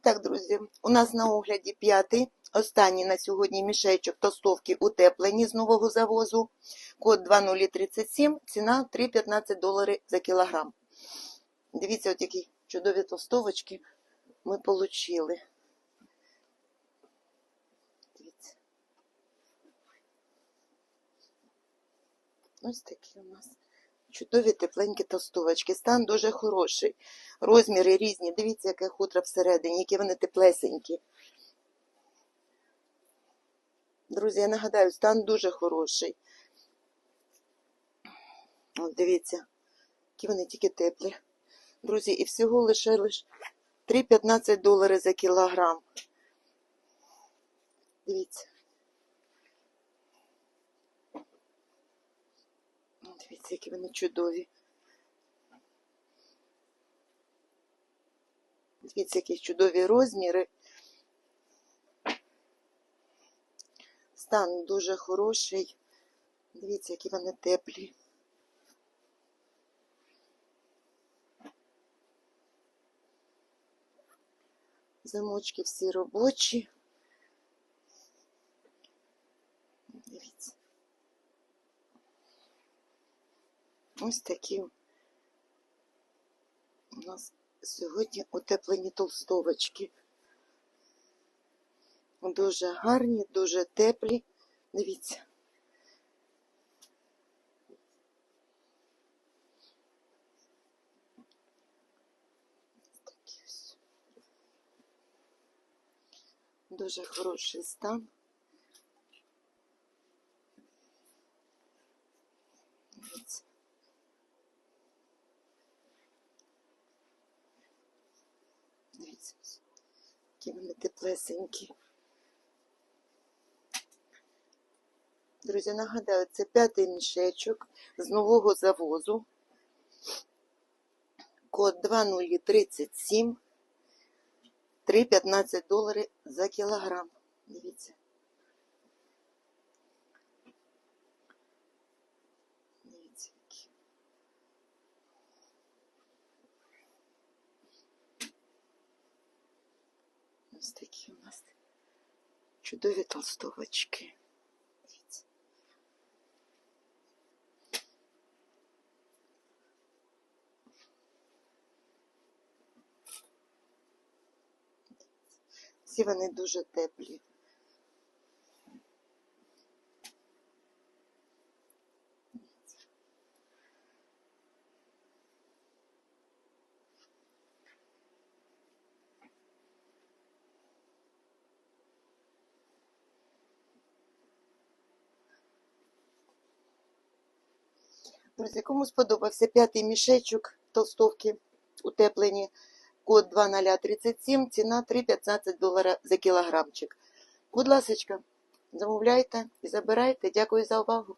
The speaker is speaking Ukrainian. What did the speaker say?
Так, друзі, у нас на огляді п'ятий, останній на сьогодні мішечок тостовки утеплені з нового завозу. Код 2037, ціна 3,15 долари за кілограм. Дивіться, от які чудові тостовочки ми отримали. Дивіться. Ось такі у нас чудові тепленькі тостовочки. Стан дуже хороший. Розміри різні. Дивіться, яке хутро всередині, які вони теплесенькі. Друзі, я нагадаю, стан дуже хороший. От дивіться, які вони тільки теплі. Друзі, і всього лише лише 3,15 доларів за кілограм. Дивіться. Дивіться, які вони чудові. Дивіться, які чудові розміри. Стан дуже хороший. Дивіться, які вони теплі. Замочки всі робочі. Ось такі у нас сьогодні утеплені толстовочки. Дуже гарні, дуже теплі. Дивіться. Дуже хороший стан. Дивіться, які вони теплесенькі. Друзі, нагадаю, це п'ятий мішечок з нового завозу. Код 2037. 3,15 долари за кілограм. Дивіться, Ось такі у нас чудові толстовочки. Всі вони дуже теплі. Друзі, кому сподобався п'ятий мішечок толстовки утеплені, код 2037, ціна 3,15 долара за кілограмчик. Будь ласка, замовляйте і забирайте. Дякую за увагу.